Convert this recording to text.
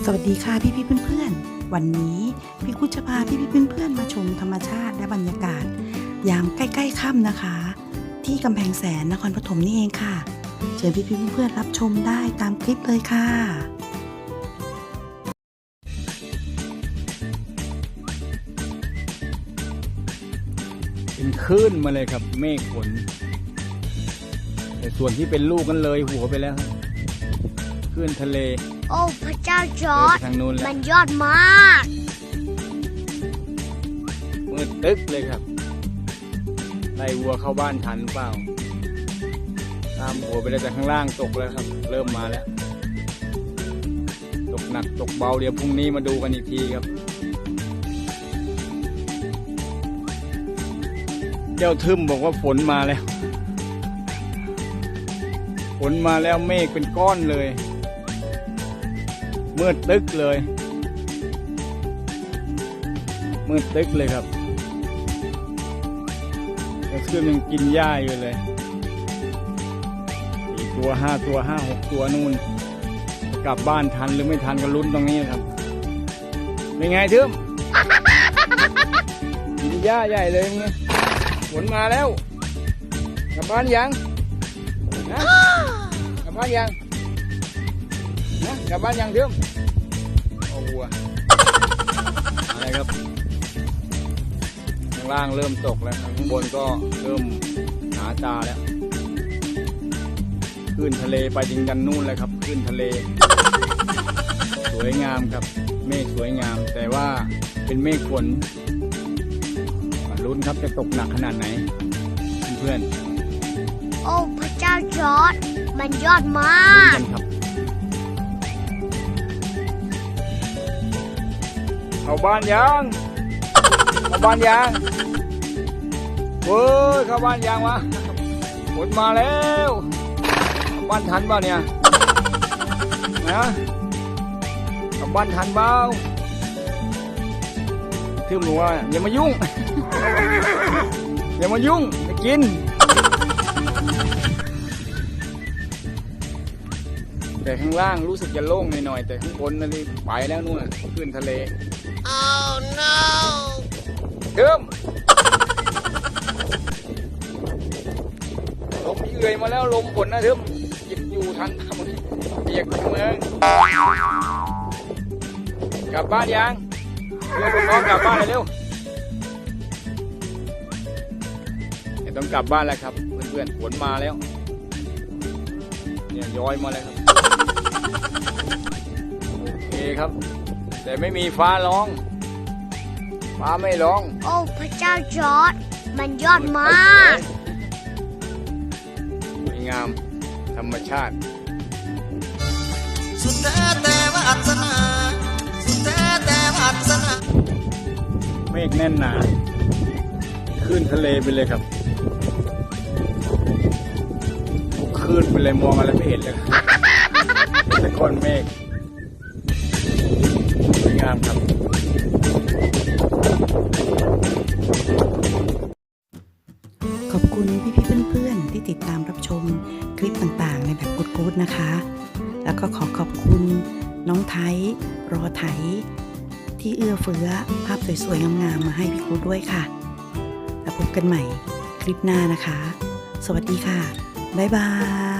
สวัสดีค่ะพี่พี่เพื่อนๆ วันนี้พี่กุจะพาพี่พี่เพื่อนๆ มาชมธรรมชาติและบรรยากาศ ยามใกล้ๆค่ำนะคะ ที่กำแพงแสนนครปฐมนี่เองค่ะ เชิญพี่พี่เพื่อนๆรับชมได้ตามคลิปเลยค่ะเป็นคลื่นมาเลยครับเมฆฝนแต่ส่วนที่เป็นลูกกันเลยหัวไปแล้วครับคลื่นทะเล โอ้พระเจ้าจเลอยร์ไปดทางนู้นแล้มัวนยอดมากมืดตึ๊กเลยครับไล่วัวเข้าบ้านทันหรือเปล่าตามหัวไปแล้วแต่ข้างล่างตกแล้วครับ เริ่มมาแล้ว ตกหนักตกเบาเดี๋ยวพรุ่งนี้มาดูกันอีกทีครับ เจ้าทึมบอกว่าฝนมาแล้ว ฝนมาแล้วเมฆเป็นก้อนเลย มืดตึกเลย มืดตึกเลยครับแล้วขึ้นยังกินหญ้าอยู่เลยสี่ตัวห้าตัวห้าหกตัวนู่น กลับบ้านทันหรือไม่ทันก็ลุ้นตรงนี้ครับ เป็นไงทึมกินหญ้าใหญ่เลยมึงเนี่ยฝนมาแล้ว กลับบ้านยังนะกลับบ้านยัง นะกลับบ้านยังทึมโอ้วัวอะไรครับข้างล่างเริ่มตกแล้วข้างบนก็เริ่มหนาตาแล้วขึ้นทะเลไปดิงกันนู่นเลยครับขึ้นทะเล สวยงามครับเมฆสวยงาม แต่ว่าเป็นเมฆฝนมาลุ้นครับจะตกหนักขนาดไหน เพื่อนโอ้พระเจ้าจอร์ดมันยอดมาๆลุ้นกกันครับ เข้าบ้านยังเข้าบ้านยังเฮ้ยเข้าบ้านยังวะฝนมาแล้วบ้านทันเปล่าเนี่ยนะเข้าบ้านทันเปล่าคือหนูว่าอย่ามายุ่งอย่ามายุ่งจะกิน แต่ข้างล่างรู้สึกจะโล่งหน่อยๆแต่ข้างบนนั่นนี่ไปแล้วนู่นน่ะขึ้นทะเล oh no เดิมลมเอื่อยมาแล้วลมฝนนะเดิมหยิบอยู่ทันทำมันเปียกทั้งเมืองกลับบ้านยังเรือเป็นน้องกลับบ้านเลยเร็วเดี๋ยวต้องกลับบ้านแล้วครับ เพื่อนๆฝนมาแล้ว เนี่ยย้อยมาแล้วครับโอเคครับ แต่ไม่มีฟ้าร้อง ฟ้าไม่ร้อง โอ้พระเจ้าจอร์ดมันยอดมากสวยงามธรรมชาติ สุดแท้แต่วาสนาสุดแท้แต่วาสนาเมฆแน่นหนาขึ้นทะเลไปเลยครับ ขึ้นไปเลยมองอะไรไม่เห็นเลยแต่ก้อนเมฆสวยงามครับขอบคุณพี่ๆเพื่อนๆที่ติดตามรับชมคลิปต่างๆ ในแบบกู๊ดๆนะคะ แล้วก็ขอขอบคุณน้องไทย รอไทย ที่เอื้อเฟื้อภาพสวยๆ งามๆ มาให้พี่กู๊ดด้วยค่ะ แล้วพบกันใหม่คลิปหน้านะคะ สวัสดีค่ะ บ๊ายบาย